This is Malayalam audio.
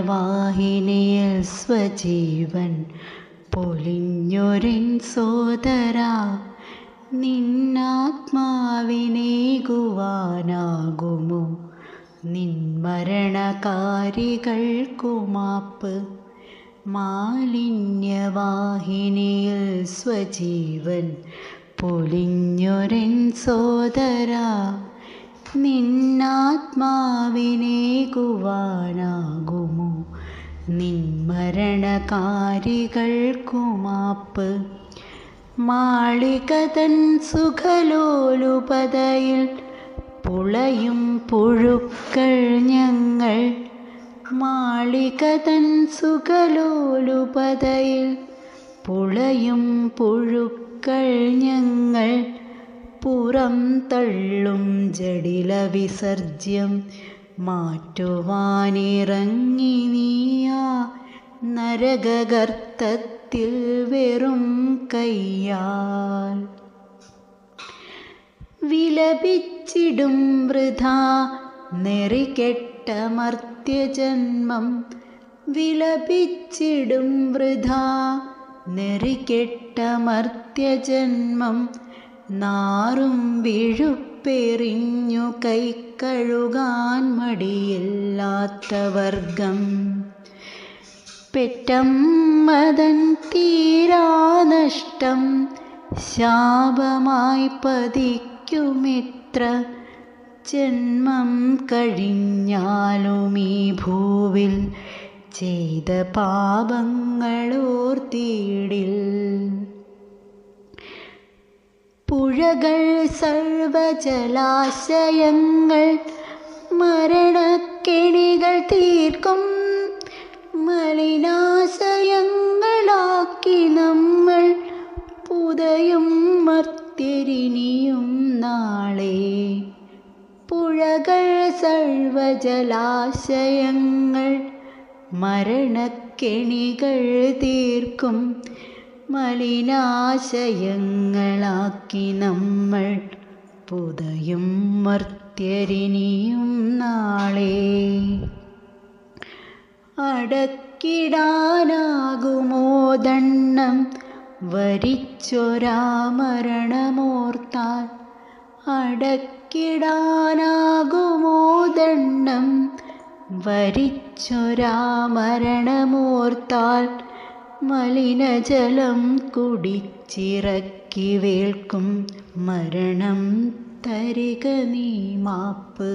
വാഹിനിയിൽ സ്വജീവൻ പൊലിഞ്ഞൊരൻ സോദര നിന്നാത്മാവിനേകുവാനാകുമോ? നിൻ മരണകാരികൾക്കു മാപ്പ് മാലിന്യവാഹിനിയിൽ സ്വജീവൻ പൊലിഞ്ഞൊരൻ സോദര നിന്നാത്മാവിനേകുവാനാകുമോ? കുവാനാകുമോ നിന്മരണകാരികൾക്കുമാപ്പ്. മാളികതൻ സുഖലോലുപതയിൽ പുളയും പുഴുക്കൾ ഞങ്ങൾ. മാളികതൻ സുഖലോലുപതയിൽ പുളയും പുഴുക്കൾ ഞങ്ങൾ. പുറം തള്ളും ജടില വിസർജ്യം. മാറ്റുവാനിറങ്ങി നീയാ നരകകർത്തത്തിൽ വെറും കയ്യാൽ. വിലപിച്ചിടും വൃഥാ നെറികെട്ട മർത്യജന്മം. വിലപിച്ചിടും വൃഥാ നെറികെട്ട മർത്യജന്മം. നാറും വിഴുപ്പെറിഞ്ഞു കൈക്കഴുകാൻ മടിയില്ലാത്ത വർഗം പെറ്റമ്മതൻ തീരാനഷ്ടം ശാപമായി പതിക്കുമിത്ര ജന്മം കഴിഞ്ഞാലും ഈ ഭൂവിൽ ചെയ്ത പാപങ്ങളോർത്തിയിടിൽ പുഴകൾ സർവജലാശയങ്ങൾ മരണക്കെണികൾ തീർക്കും. മലിനാശയങ്ങളാക്കി നമ്മൾ പുതയും മർത്തിരിനിയും നാളെ. പുഴകൾ സർവജലാശയങ്ങൾ മരണക്കെണികൾ തീർക്കും. മലിനാശയങ്ങളാക്കി നമ്മൾ പുതയും മർത്യരിനിയും നാളെ. അടക്കിടാനാകുമോ ദണ്ണം വരിച്ചൊരാ മരണമോർത്താൽ അടക്കിടാനാകുമോ ദണ്ണം വരിച്ചൊരാമരണമോർത്താൽ മലിനജലം കുടിച്ചിറക്കി വേൾക്കും മരണം തരിക നീ മാപ്പ്.